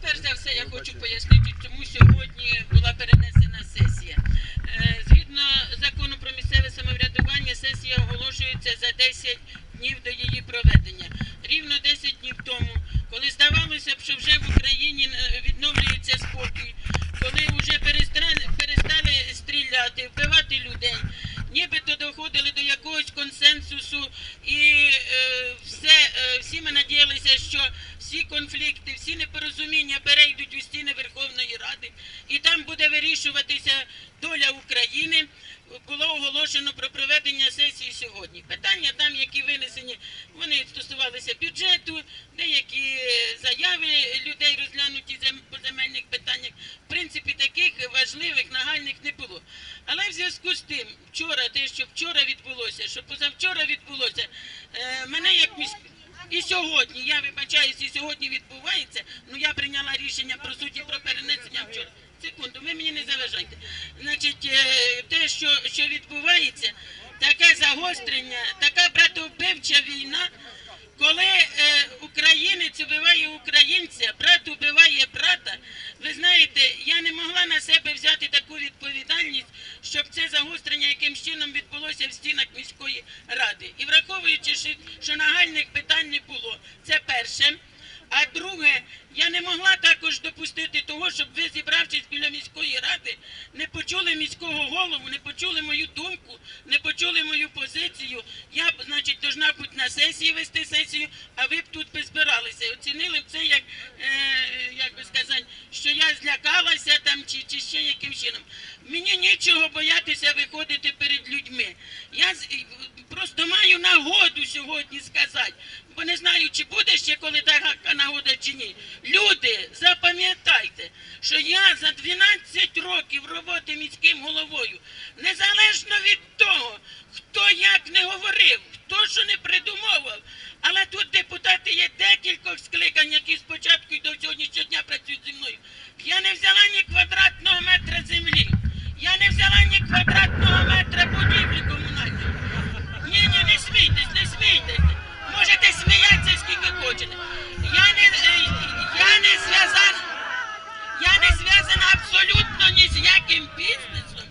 перш за все, я хочу пояснити, чому сьогодні була перенесена сесія. Е, Згідно закону про місцеве самоврядування, сесія оголошується за 10 днів до її проведення. Рівно 10 днів тому, коли здавалося б, що вже в Україні е, відновлюється спокій, коли вже перестали, стріляти, вбивати людей, нібито доходили до якогось консенсусу, і е, все, всі ми надіялися, всі конфлікти, всі непорозуміння перейдуть у стіни Верховної Ради, і там буде вирішуватися доля України. Було оголошено про проведення сесії сьогодні. Питання там, які винесені, вони стосувалися бюджету, деякі заяви людей розглянуті по земельних питаннях. В принципі, таких важливих, нагальних не було. Але в зв'язку з тим, вчора, те, що вчора відбулося, що позавчора відбулося, е, мене як міськ... І сьогодні, я вибачаюсь, і сьогодні відбувається, ну я прийняла рішення про суті про перенесення вчора. Секунду, ви мені не заважайте. Значить, е, те, що, що відбувається, таке загострення, така братовбивча війна, коли е, українець убиває українця, брат убиває брата, ви знаєте, я не могла на себе взяти таку відповідальність, щоб це загострення якимсь чином відбулося в стінах міської ради. І враховуючи, що, нагальних питань перше. А друге, я не могла також допустити того, щоб ви, зібравшись біля міської ради, не почули міського голову, не почули мою думку, не почули мою позицію. Я значить, должна бути на сесії вести сесію, а ви б тут би збиралися. Оцінили б це як, е, як би сказати, що я злякалася там чи, чи ще яким чином. Мені нічого боятися виходити перед людьми. Я просто маю нагоду сьогодні сказати, бо не знаю, чи буде ще коли нагода чи ні. Люди, запам'ятайте, що я за 12 років роботи міським головою, незалежно від того, хто як не говорив, хто що не придумовував, але тут депутати є декількох скликань, які спочатку і до сьогоднішнього дня працюють зі мною. Я не взяла ні квадратного Я не, е, я не зв'язана, я не зв'язана абсолютно ні з яким бізнесом.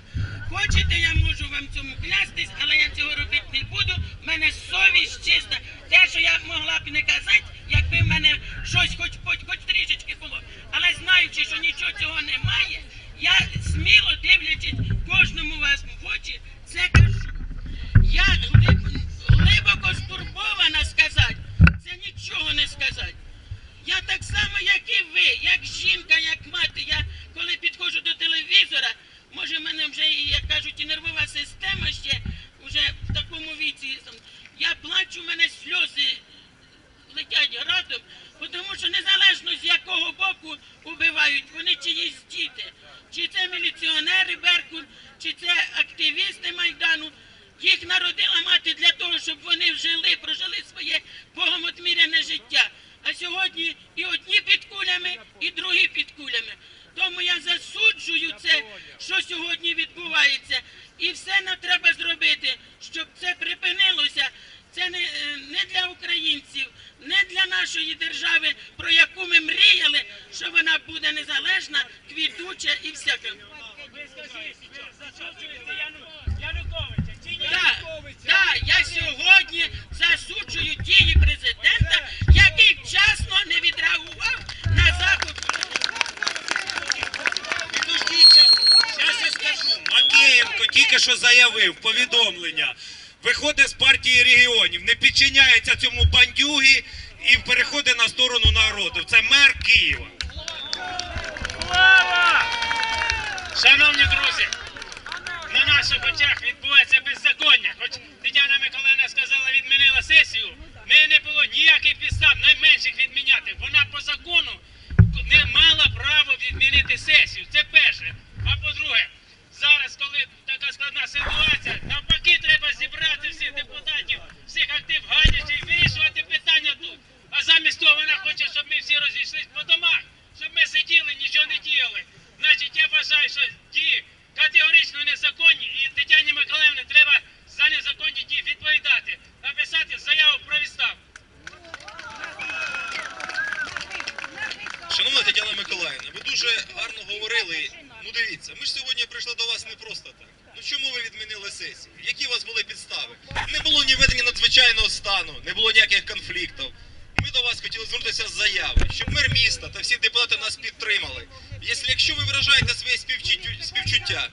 Хочете, я можу вам цьому клястись, але я цього робити не буду. В мене совість чиста. Те, що я могла б не казати, якби в мене щось хоч, хоч трішечки було. Але знаючи, що нічого цього немає, я сміло і, нервова система ще вже в такому віці. Я плачу, в мене сльози летять градом, тому що незалежно з якого боку убивають, вони чиїсь діти. Чи це міліціонери Беркут, чи це активісти Майдану. Їх народила мати для того, щоб вони жили, прожили своє Богом отміряне життя. А сьогодні і одні під кулями, і другі під кулями. Тому я засуджую це, що сьогодні відбувається. І все нам треба зробити, щоб це припинилося. Це не, е, не для українців, не для нашої держави, про яку ми мріяли, що вона буде незалежна, квітуча і всяка. Тільки що заявив повідомлення. Виходить з партії регіонів, не підчиняється цьому бандюгі і переходить на сторону народу. Це мер Києва. Слава! Шановні друзі, на наших очах відбувається беззаконня. Хоч Тетяна Миколаївна сказала, відмінила сесію. Не, не було ніяких підстав найменших відміняти. Вона по закону не мала права відмінити сесію. Це перше. А по-друге, зараз, коли така складна ситуація, навпаки, треба зібрати всіх депутатів, всіх актив гадячів і вирішувати питання тут. А замість того вона хоче, щоб ми всі розійшлись по домах, щоб ми сиділи, нічого не діяли. Значить, я вважаю, що дії категорично незаконні, і Тетяні Миколаївні треба за незаконні дії відповідати, написати заяву про відставку. Миколаївна, ви дуже гарно говорили. Ну дивіться, ми ж сьогодні прийшли до вас не просто так. Ну чому ви відмінили сесію? Які у вас були підстави? Не було ні ведення надзвичайного стану, не було ніяких конфліктів. Ми до вас хотіли звернутися з заяви, щоб мер міста та всі депутати нас підтримали. Якщо, ви виражаєте своє співчуття,